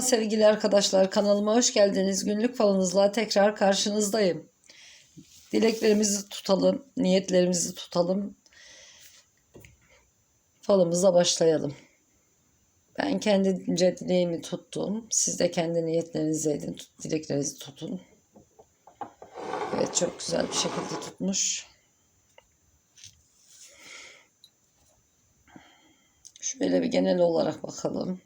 Merhaba sevgili arkadaşlar kanalıma hoş geldiniz. Günlük falınızla tekrar karşınızdayım. Dileklerimizi tutalım, niyetlerimizi tutalım. Falımıza başlayalım. Ben kendince dileğimi tuttum. Siz de kendi niyetlerinizi edin, dileklerinizi tutun. Evet çok güzel bir şekilde tutmuş. Şöyle bir genel olarak bakalım.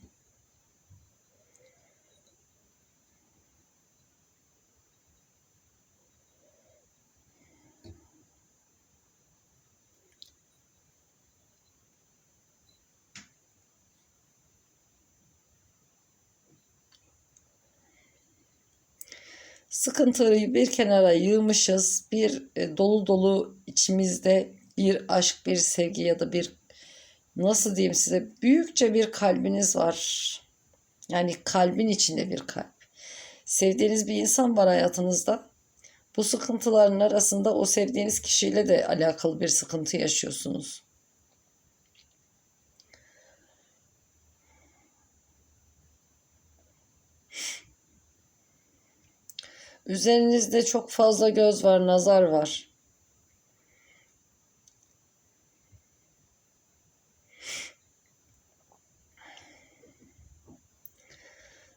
Sıkıntıyı bir kenara yığmışız. Bir e, dolu dolu içimizde bir aşk, bir sevgi ya da bir nasıl diyeyim size büyükçe bir kalbiniz var. Yani kalbin içinde bir kalp. Sevdiğiniz bir insan var hayatınızda. Bu sıkıntıların arasında o sevdiğiniz kişiyle de alakalı bir sıkıntı yaşıyorsunuz. Üzerinizde çok fazla göz var, nazar var.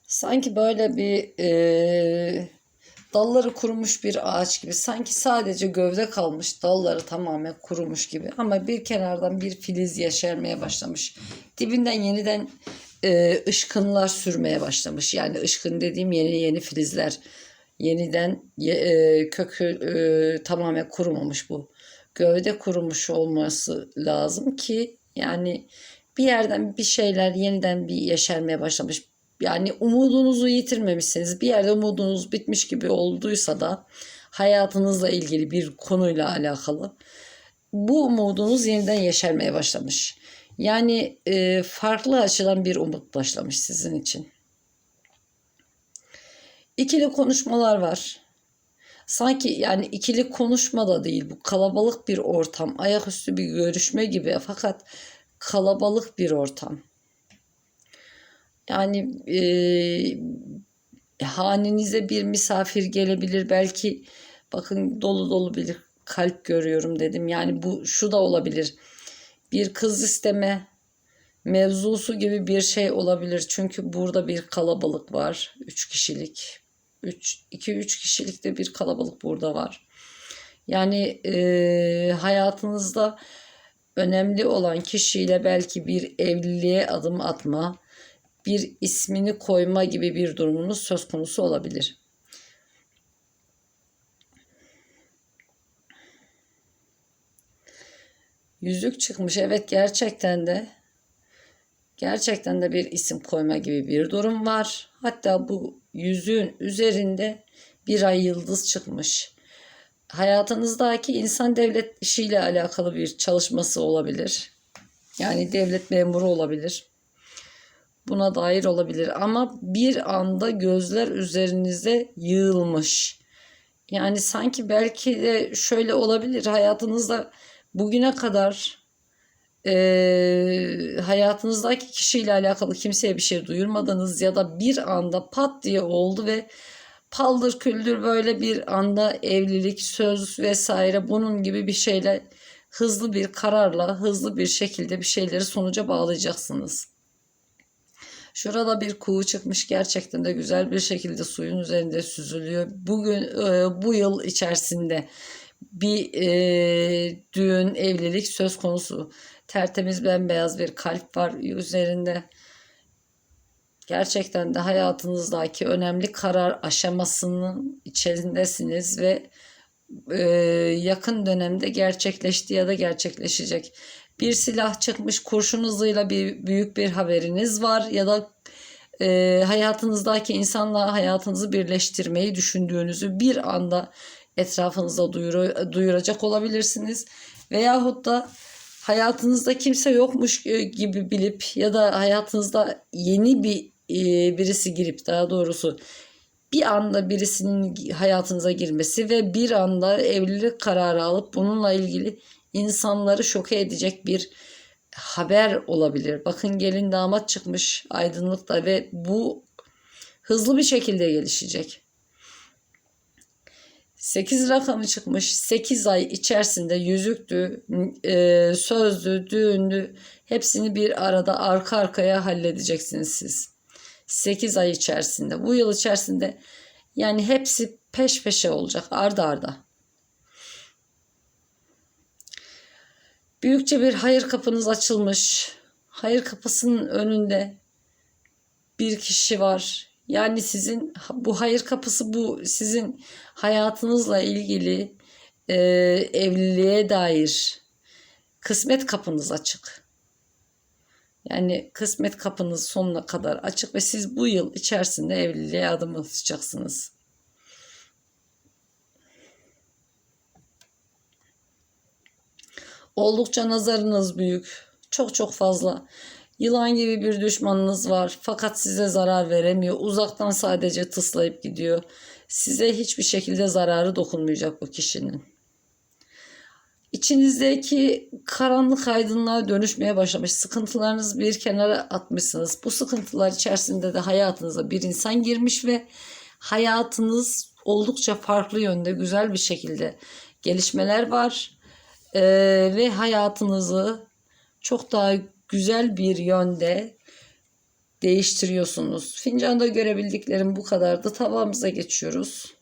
Sanki böyle bir e, dalları kurumuş bir ağaç gibi. Sanki sadece gövde kalmış, dalları tamamen kurumuş gibi. Ama bir kenardan bir filiz yeşermeye başlamış. Dibinden yeniden e, ışkınlar sürmeye başlamış. Yani ışkın dediğim yeni yeni filizler. Yeniden ye- e, kökü e, tamamen kurumamış bu. Gövde kurumuş olması lazım ki yani bir yerden bir şeyler yeniden bir yeşermeye başlamış. Yani umudunuzu yitirmemişsiniz. Bir yerde umudunuz bitmiş gibi olduysa da hayatınızla ilgili bir konuyla alakalı bu umudunuz yeniden yeşermeye başlamış. Yani e, farklı açıdan bir umut başlamış sizin için. İkili konuşmalar var. Sanki yani ikili konuşma da değil bu kalabalık bir ortam. Ayaküstü bir görüşme gibi fakat kalabalık bir ortam. Yani e, hanenize bir misafir gelebilir. Belki bakın dolu dolu bir kalp görüyorum dedim. Yani bu şu da olabilir. Bir kız isteme mevzusu gibi bir şey olabilir. Çünkü burada bir kalabalık var. Üç kişilik. 3 2-3 kişilik de bir kalabalık burada var. Yani e, hayatınızda önemli olan kişiyle belki bir evliliğe adım atma, bir ismini koyma gibi bir durumunuz söz konusu olabilir. Yüzük çıkmış. Evet gerçekten de gerçekten de bir isim koyma gibi bir durum var. Hatta bu yüzüğün üzerinde bir ay yıldız çıkmış. Hayatınızdaki insan devlet işiyle alakalı bir çalışması olabilir. Yani devlet memuru olabilir. Buna dair olabilir ama bir anda gözler üzerinize yığılmış. Yani sanki belki de şöyle olabilir hayatınızda bugüne kadar e, hayatınızdaki kişiyle alakalı kimseye bir şey duyurmadınız ya da bir anda pat diye oldu ve paldır küldür böyle bir anda evlilik, söz vesaire bunun gibi bir şeyle hızlı bir kararla hızlı bir şekilde bir şeyleri sonuca bağlayacaksınız. Şurada bir kuğu çıkmış gerçekten de güzel bir şekilde suyun üzerinde süzülüyor. Bugün bu yıl içerisinde bir e, düğün, evlilik söz konusu. Tertemiz bembeyaz bir kalp var üzerinde. Gerçekten de hayatınızdaki önemli karar aşamasının içerisindesiniz ve e, yakın dönemde gerçekleşti ya da gerçekleşecek. Bir silah çıkmış kurşun hızıyla bir büyük bir haberiniz var ya da e, hayatınızdaki insanla hayatınızı birleştirmeyi düşündüğünüzü bir anda etrafınıza duyuru, duyuracak olabilirsiniz. Veyahut da hayatınızda kimse yokmuş gibi bilip ya da hayatınızda yeni bir e, birisi girip daha doğrusu bir anda birisinin hayatınıza girmesi ve bir anda evlilik kararı alıp bununla ilgili insanları şoke edecek bir haber olabilir. Bakın gelin damat çıkmış aydınlıkta ve bu hızlı bir şekilde gelişecek. 8 rakamı çıkmış. 8 ay içerisinde yüzüktü, e, sözlü, düğünlü hepsini bir arada arka arkaya halledeceksiniz siz. 8 ay içerisinde. Bu yıl içerisinde yani hepsi peş peşe olacak arda arda. Büyükçe bir hayır kapınız açılmış. Hayır kapısının önünde bir kişi var. Yani sizin bu hayır kapısı bu sizin hayatınızla ilgili e, evliliğe dair kısmet kapınız açık. Yani kısmet kapınız sonuna kadar açık ve siz bu yıl içerisinde evliliğe adım atacaksınız. Oldukça nazarınız büyük. Çok çok fazla. Yılan gibi bir düşmanınız var fakat size zarar veremiyor. Uzaktan sadece tıslayıp gidiyor. Size hiçbir şekilde zararı dokunmayacak bu kişinin. İçinizdeki karanlık aydınlığa dönüşmeye başlamış. Sıkıntılarınızı bir kenara atmışsınız. Bu sıkıntılar içerisinde de hayatınıza bir insan girmiş ve hayatınız oldukça farklı yönde güzel bir şekilde gelişmeler var. Ee, ve hayatınızı çok daha güzel bir yönde değiştiriyorsunuz. Fincanda görebildiklerim bu kadardı. Tavamıza geçiyoruz.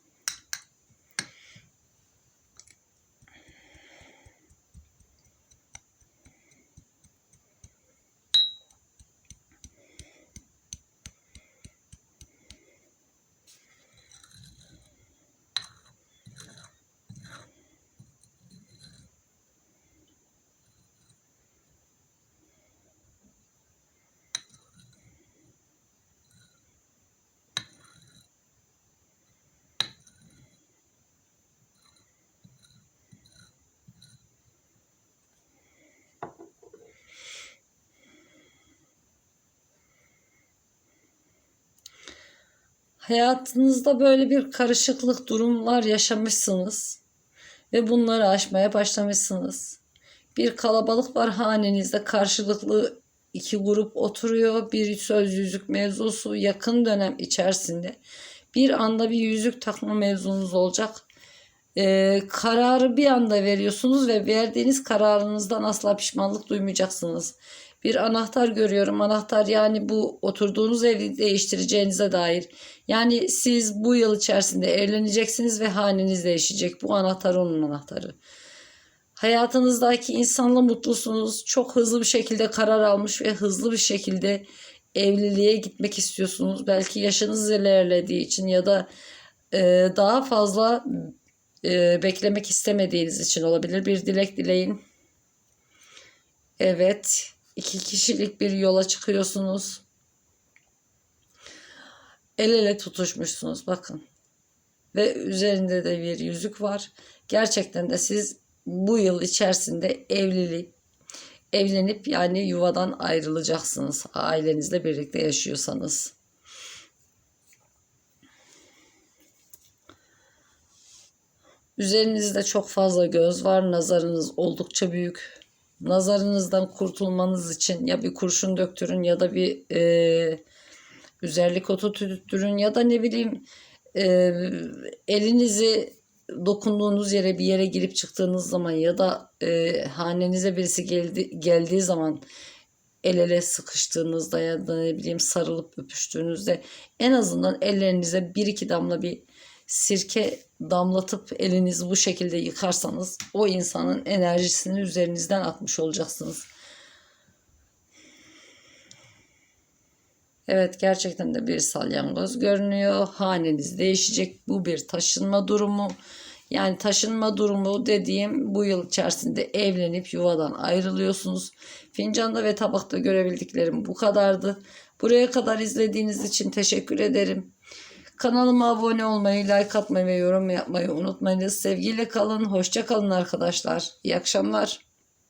Hayatınızda böyle bir karışıklık durumlar yaşamışsınız ve bunları aşmaya başlamışsınız. Bir kalabalık var hanenizde karşılıklı iki grup oturuyor. Bir söz yüzük mevzusu yakın dönem içerisinde bir anda bir yüzük takma mevzunuz olacak. Ee, kararı bir anda veriyorsunuz ve verdiğiniz kararınızdan asla pişmanlık duymayacaksınız bir anahtar görüyorum. Anahtar yani bu oturduğunuz evi değiştireceğinize dair. Yani siz bu yıl içerisinde evleneceksiniz ve haneniz değişecek. Bu anahtar onun anahtarı. Hayatınızdaki insanla mutlusunuz. Çok hızlı bir şekilde karar almış ve hızlı bir şekilde evliliğe gitmek istiyorsunuz. Belki yaşınız ilerlediği için ya da e, daha fazla e, beklemek istemediğiniz için olabilir. Bir dilek dileyin. Evet iki kişilik bir yola çıkıyorsunuz. El ele tutuşmuşsunuz bakın. Ve üzerinde de bir yüzük var. Gerçekten de siz bu yıl içerisinde evlilik evlenip yani yuvadan ayrılacaksınız. Ailenizle birlikte yaşıyorsanız. Üzerinizde çok fazla göz var. Nazarınız oldukça büyük nazarınızdan kurtulmanız için ya bir kurşun döktürün ya da bir e, üzerlik otu tüttürün ya da ne bileyim e, elinizi dokunduğunuz yere bir yere girip çıktığınız zaman ya da e, hanenize birisi geldi, geldiği zaman el ele sıkıştığınızda ya da ne bileyim sarılıp öpüştüğünüzde en azından ellerinize bir iki damla bir sirke damlatıp elinizi bu şekilde yıkarsanız o insanın enerjisini üzerinizden atmış olacaksınız. Evet gerçekten de bir salyangoz görünüyor. Haneniz değişecek. Bu bir taşınma durumu. Yani taşınma durumu dediğim bu yıl içerisinde evlenip yuvadan ayrılıyorsunuz. Fincanda ve tabakta görebildiklerim bu kadardı. Buraya kadar izlediğiniz için teşekkür ederim. Kanalıma abone olmayı, like atmayı ve yorum yapmayı unutmayınız. Sevgiyle kalın, hoşça kalın arkadaşlar. İyi akşamlar.